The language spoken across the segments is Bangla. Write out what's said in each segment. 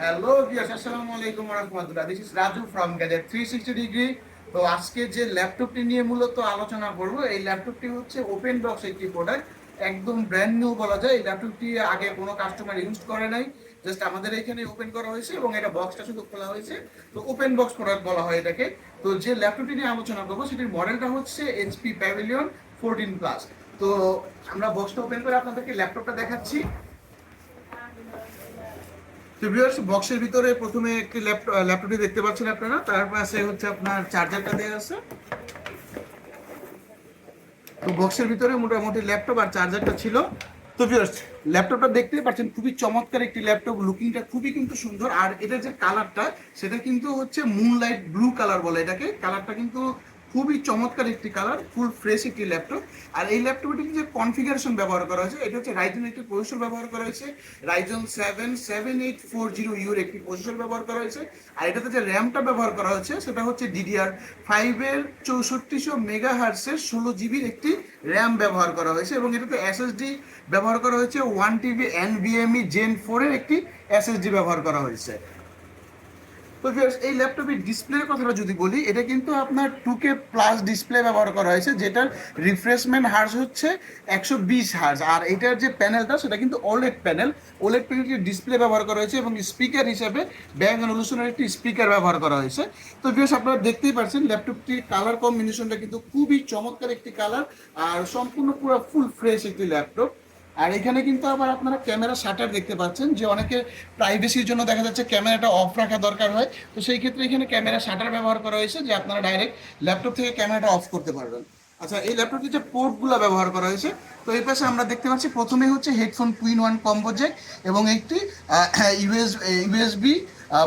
হ্যালো ভিউয়ার্স আসসালামু আলাইকুম রাহমাতুল্লাহ this is Raju from gadget 360 degree তো আজকে যে ল্যাপটপটি নিয়ে মূলত আলোচনা করব, এই ল্যাপটপটি হচ্ছে ওপেন বক্স একটি প্রোডাক্ট একদম ব্র্যান্ড নিউ বলা যায়। এই ল্যাপটপটি আগে কোনো কাস্টমার ইউজ করে নাই জাস্ট আমাদের এখানে ওপেন করা হয়েছে এবং এটা বক্সটা শুধু খোলা হয়েছে। তো ওপেন বক্স প্রোডাক্ট বলা হয় এটাকে। তো যে ল্যাপটপটি নিয়ে আলোচনা করব, সেটির মডেলটা হচ্ছে এইচপি প্যাভিলিয়ন ফোরটিন প্লাস তো আমরা বক্সটা ওপেন করে আপনাদেরকে ল্যাপটপটা দেখাচ্ছি। তো ভিউয়ার্স বক্সের ভিতরে প্রথমে একটি ল্যাপটপ ল্যাপটপটি দেখতে পাচ্ছেন আপনারা। তার পাশে হচ্ছে আপনার চার্জারটা দেওয়া আছে। তো বক্সের ভিতরে মোটামুটি ল্যাপটপ আর চার্জারটা ছিল। তো ভিউয়ার্স ল্যাপটপটা দেখতেই পাচ্ছেন, খুবই চমৎকার একটি ল্যাপটপ। লুকিংটা খুবই কিন্তু সুন্দর। আর এটা যে কালারটা সেটা কিন্তু হচ্ছে মুনলাইট ব্লু কালার বলে এটাকে। কালারটা কিন্তু খুবই চমৎকার একটি কালার ফুল ফ্রেশ একটি ল্যাপটপ আর এই ল্যাপটপটিতে যে কনফিগারেশন ব্যবহার করা হয়েছে, এটা হচ্ছে রাইজন একটি প্রসেসর ব্যবহার করা হয়েছে Ryzen seven seven eight four zero your একটি প্রসেসর ব্যবহার করা হয়েছে, আর এটাতে যে র্যামটা ব্যবহার করা হয়েছে, সেটা হচ্ছে ডিডিআর ফাইভের চৌষট্টিশো মেগা হার্সের ষোলো জিবির একটি র্যাম ব্যবহার করা হয়েছে, এবং এটাতে এসএসডি ব্যবহার করা হয়েছে ওয়ান টিভি এনভিএমই জেন ফোরের একটি এসএসডি ব্যবহার করা হয়েছে। তো এই ল্যাপটপের ডিসপ্লের কথাটা যদি বলি, এটা কিন্তু আপনার টু কে প্লাস ডিসপ্লে ব্যবহার করা হয়েছে, যেটার রিফ্রেশমেন্ট হার্স হচ্ছে একশো বিশ হার্স আর এটার যে প্যানেলটা সেটা কিন্তু ওলেড প্যানেল ওলেড প্যানেলটি ডিসপ্লে ব্যবহার করা হয়েছে এবং স্পিকার হিসাবে ব্যাং অনুসরণের একটি স্পিকার ব্যবহার করা হয়েছে। তো ভিউয়ার্স আপনারা দেখতেই পাচ্ছেন ল্যাপটপটি কালার কম্বিনেশনটা কিন্তু খুবই চমৎকার একটি কালার আর সম্পূর্ণ পুরো ফুল ফ্রেশ একটি ল্যাপটপ আর এখানে কিন্তু আবার আপনারা ক্যামেরা শাটার দেখতে পাচ্ছেন, যে অনেকে প্রাইভেসির জন্য দেখা যাচ্ছে ক্যামেরাটা অফ রাখা দরকার হয়। তো সেই ক্ষেত্রে এখানে ক্যামেরা শাটার ব্যবহার করা হয়েছে, যে আপনারা ডাইরেক্ট ল্যাপটপ থেকে ক্যামেরাটা অফ করতে পারবেন। আচ্ছা এই ল্যাপটপটির যে পোর্টগুলো ব্যবহার করা হয়েছে, তো এই পাশে আমরা দেখতে পাচ্ছি প্রথমেই হচ্ছে হেডফোন কুইন ওয়ান কম্বো জ্যাক এবং একটি ইউএস ইউএসবি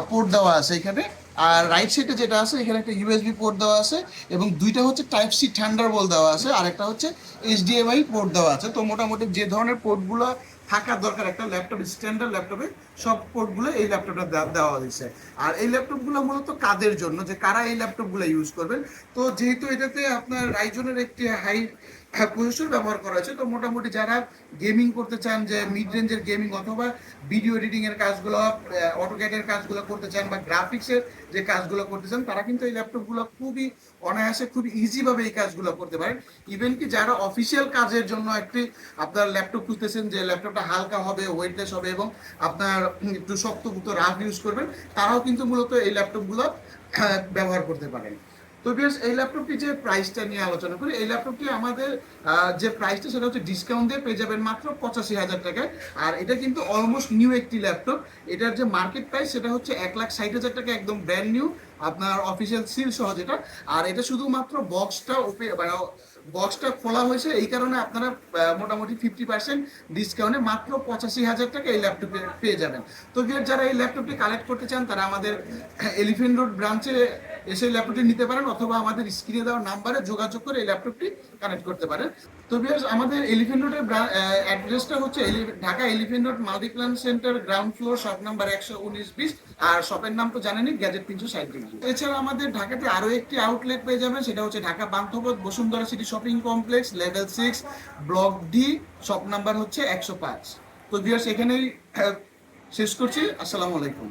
পোর্ট দেওয়া আছে এখানে। আর রাইট সাইডে যেটা আছে, এখানে একটা ইউএসবি পোর্ট দেওয়া আছে এবং দুইটা হচ্ছে টাইপ সি থান্ডারবোল্ট দেওয়া আছে, আর একটা হচ্ছে এইচডিএমআই পোর্ট দেওয়া আছে। তো মোটামুটি যে ধরনের পোর্টগুলো থাকার দরকার, একটা ল্যাপটপ স্ট্যান্ডার্ড ল্যাপটপে সব পোর্টগুলো এই ল্যাপটপটা দেওয়া হয়েছে। আর এই ল্যাপটপগুলো মূলত কাদের জন্য? যে কারা এই ল্যাপটপগুলো ইউজ করবেন? তো যেহেতু এটাতে আপনার রাইজনের একটি হাই প্রসেসর ব্যবহার করা হয়েছে। তো মোটামুটি যারা গেমিং করতে চান, যে মিড রেঞ্জের গেমিং অথবা ভিডিও এডিটিং এর কাজগুলো অটোক্যাটের কাজগুলো করতে চান বা গ্রাফিক্সের যে কাজগুলো করতে চান, তারা কিন্তু এই ল্যাপটপগুলো খুবই অনায়াসে খুব ইজিভাবে এই কাজগুলো করতে পারেন। ইভেন কি যারা অফিসিয়াল কাজের জন্য একটি আপনার ল্যাপটপ খুঁজতেছেন, যে ল্যাপটপটা হালকা হবে ওয়েটলেস হবে এবং আপনার একটু শক্তপুক্ত রাফ ইউজ করবেন, তারাও কিন্তু মূলত এই ল্যাপটপগুলো ব্যবহার করতে পারেন। তো বিয়ার্স এই ল্যাপটপটি যে প্রাইসটা নিয়ে আলোচনা করি, এই ল্যাপটপটি আমাদের যে প্রাইসটা সেটা হচ্ছে ডিসকাউন্ট দিয়ে পেয়ে যাবেন মাত্র পঁচাশি হাজার টাকায়। আর এটা কিন্তু অলমোস্ট নিউ একটি ল্যাপটপ এটার যে মার্কেট প্রাইস সেটা হচ্ছে এক লাখ ষাট হাজার টাকা, একদম ব্র্যান্ড নিউ আপনার অফিসিয়াল সিল সহ যেটা। আর এটা শুধুমাত্র বক্সটা মানে বক্সটা খোলা হয়েছে, এই কারণে আপনারা মোটামুটি ফিফটি পার্সেন্ট ডিসকাউন্টে মাত্র পঁচাশি হাজার টাকা এই ল্যাপটপে পেয়ে যাবেন। তো যারা এই ল্যাপটপটি কালেক্ট করতে চান, তারা আমাদের এলিফেন্ট রোড ব্রাঞ্চে এসে ল্যাপটপটি নিতে পারেন অথবা আমাদের স্ক্রিনে দেওয়া নাম্বারে যোগাযোগ করে এই ল্যাপটপটি কানেক্ট করতে পারেন। তো ভিউয়ার্স আমাদের এলিফেন্ট রোডের অ্যাড্রেসটা হচ্ছে Dhaka elephant road Multiplan Center ground floor shop number একশো উনিশ বিশ আর শপের নাম তো জানেনই গ্যাজেট তিনশো ডিগ্রি এছাড়া আমাদের ঢাকাতে আরও একটি আউটলেট পেয়ে যাবেন, সেটা হচ্ছে Dhaka Panthapath Bashundhara City Shopping Complex level six block D shop number হচ্ছে একশো পাঁচ। তো ভিউয়ার্স এখানেই শেষ করছি। আসসালামু আলাইকুম।